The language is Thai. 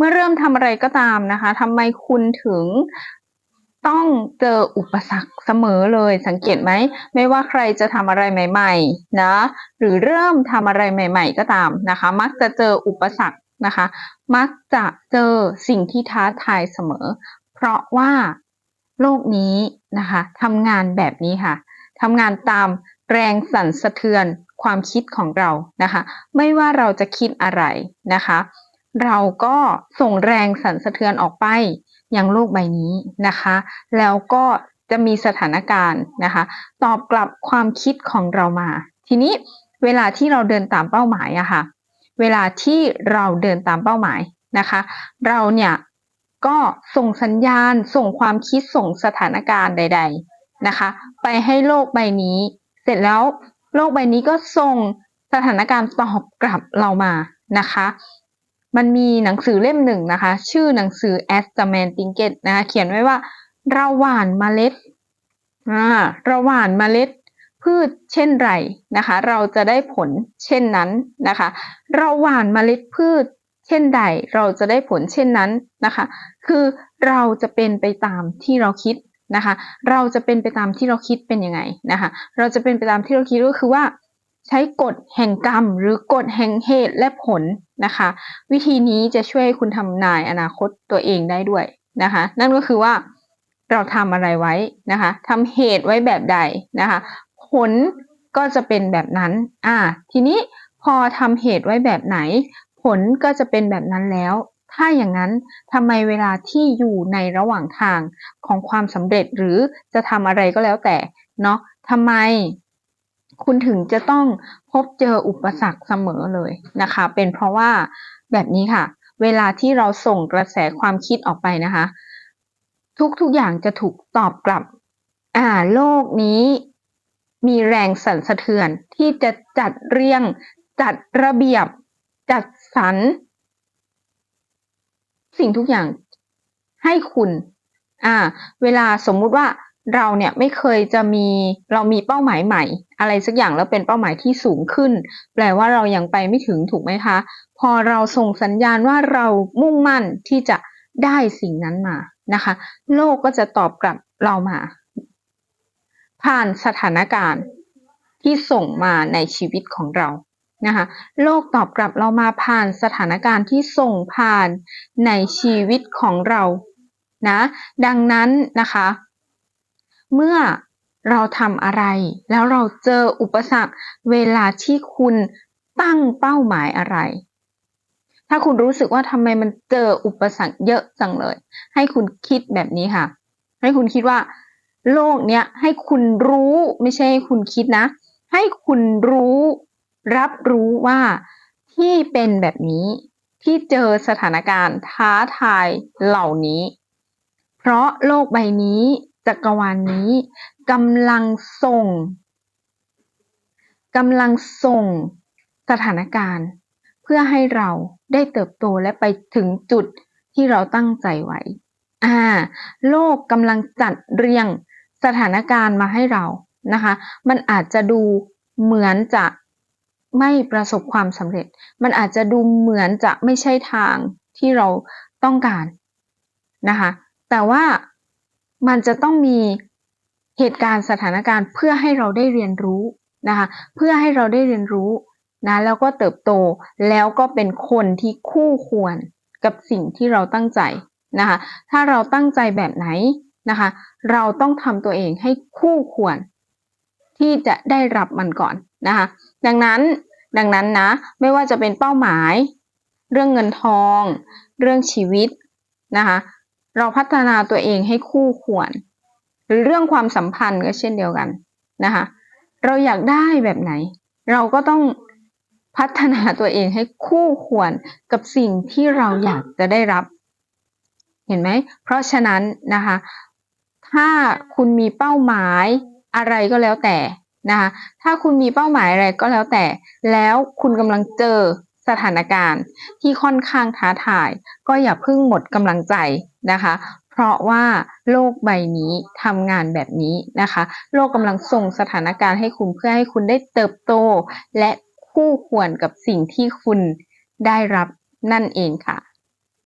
มื่อเริ่มทำอะไรก็ตามนะคะทำไมคุณถึงต้องเจออุปสรรคเสมอเลยสังเกตไหม ไม่ว่าใครจะทำอะไรใหม่ ๆ นะ หรือเริ่มทำอะไรใหม่ ๆ ก็ตามนะคะ มักจะเจออุปสรรคนะคะ มักจะเจอสิ่งที่ท้าทายเสมอ เพราะว่าโลกนี้นะคะทำงานแบบนี้ค่ะทำงานตามแรงสั่นสะเทือนความคิดของเรานะคะ ไม่ว่าเราจะคิดอะไรนะคะ เราก็ส่งแรงสั่นสะเทือนออกไปยังโลกใบนี้นะคะ แล้วก็จะมีสถานการณ์นะคะ ตอบกลับความคิดของเรามา ทีนี้เวลาที่เราเดินตามเป้าหมายอะค่ะ เวลาที่เราเดินตามเป้าหมายนะคะ เราเนี่ยก็ส่งสัญญาณส่งความคิดส่งสถานการณ์ใด ๆนะคะ ไปให้โลกใบนี้ เสร็จแล้วโลกใบนี้ก็ส่งสถานการณ์ตอบกลับเรามานะคะ มันมีหนังสือเล่มหนึ่งนะคะ ชื่อหนังสือ As the Man Thinketh นะคะเขียนไว้ว่าเราหว่านเมล็ดอ่าเราหว่านเมล็ดพืชเช่นไรนะคะ เราจะได้ผลเช่นนั้นนะคะ เราหว่านเมล็ดพืชเช่นใด เราจะได้ผลเช่นนั้นนะคะ คือเราจะเป็นไปตามที่เราคิดนะคะ เราจะเป็นไปตามที่เราคิดเป็นยังไงนะคะ เราจะเป็นไปตามที่เราคิดก็คือว่า ใช้กฎแห่งกรรม หรือกฎแห่งเหตุและผล นะคะ วิธีนี้จะช่วยให้คุณทำนายอนาคตตัวเองได้ด้วยนะคะ นั่นก็คือว่าเราทำอะไรไว้นะคะทำเหตุไว้แบบใดนะคะ ผลก็จะเป็นแบบนั้น อ่า ทีนี้พอทำเหตุไว้แบบไหน ผลก็จะเป็นแบบนั้นแล้ว ถ้าอย่างนั้นทำไมเวลาที่อยู่ในระหว่างทางของความสำเร็จหรือจะทำอะไรก็แล้วแต่เนาะทำไม คุณถึงจะต้องพบเจออุปสรรคเสมอเลยนะคะ เป็นเพราะว่าแบบนี้ค่ะ เวลาที่เราส่งกระแสความคิดออกไปนะคะ ทุกๆอย่างจะถูกตอบกลับ อ่า โลกนี้มีแรงสั่นสะเทือนที่จะจัดเรียง จัดระเบียบ จัดสรรสิ่งทุกอย่างให้คุณ อ่า เวลาสมมุติว่า เราเนี่ยไม่เคยจะมีเรามีเป้าหมายใหม่ อะไรสักอย่างแล้วเป็นเป้าหมายที่สูงขึ้น แปลว่าเรายังไปไม่ถึงถูกไหมคะ พอเราส่งสัญญาณว่าเรามุ่งมั่นที่จะได้สิ่งนั้นมานะคะ โลกก็จะตอบกลับเรามา ผ่านสถานการณ์ที่ส่งมาในชีวิตของเรานะคะโลกตอบกลับเรามาผ่านสถานการณ์ที่ส่งผ่านในชีวิตของเรานะ ดังนั้นนะคะ เมื่อเราทำอะไร แล้วเราเจออุปสรรคเวลาที่คุณตั้งเป้าหมายอะไร ถ้าคุณรู้สึกว่าทำไมมันเจออุปสรรคเยอะจังเลย ให้คุณคิดแบบนี้ค่ะ ให้คุณคิดว่า โลกเนี้ยให้คุณรู้ไม่ใช่ให้คุณคิดนะ ให้คุณรู้รับรู้ว่าที่เป็นแบบนี้ที่เจอสถานการณ์ท้าทายเหล่านี้ เพราะโลกใบนี้ จักรวาลนนี้กำลังส่งกำลังส่งสถานการณ์ เพื่อให้เราได้เติบโตและไปถึงจุดที่เราตั้งใจไว้อ่า โลกกำลังจัดเรียงสถานการณ์มาให้เรานะคะ มันอาจจะดูเหมือนจะไม่ประสบความสำเร็จ มันอาจจะดูเหมือนจะไม่ใช่ทางที่เราต้องการนะคะ แต่ว่า มันจะต้องมีเหตุการณ์สถานการณ์เพื่อให้เราได้เรียนรู้นะคะ เพื่อให้เราได้เรียนรู้นะแล้วก็เติบโตแล้วก็เป็นคนที่คู่ควรกับสิ่งที่เราตั้งใจนะคะ ถ้าเราตั้งใจแบบไหนนะคะ เราต้องทำตัวเองให้คู่ควร ที่จะได้รับมันก่อนนะคะ ดังนั้นดังนั้นนะไม่ว่าจะเป็นเป้าหมาย เรื่องเงินทอง เรื่องชีวิตนะคะ เราพัฒนาตัวเองให้คู่ควร หรือเรื่องความสัมพันธ์ก็เช่นเดียวกันนะคะ เราอยากได้แบบไหน เราก็ต้องพัฒนาตัวเองให้คู่ควรกับสิ่งที่เราอยากจะได้รับ เห็นไหม เพราะฉะนั้นนะคะ ถ้าคุณมีเป้าหมายอะไรก็แล้วแต่นะคะ ถ้าคุณมีเป้าหมายอะไรก็แล้วแต่ แล้วคุณกำลังเจอสถานการณ์ที่ค่อนข้างท้าทาย ก็อย่าเพิ่งหมดกำลังใจ นะคะ เพราะว่าโลกใบนี้ทำงานแบบนี้นะคะ โลกกำลังส่งสถานการณ์ให้คุณเพื่อให้คุณได้เติบโต และคู่ควรกับสิ่งที่คุณได้รับนั่นเองค่ะ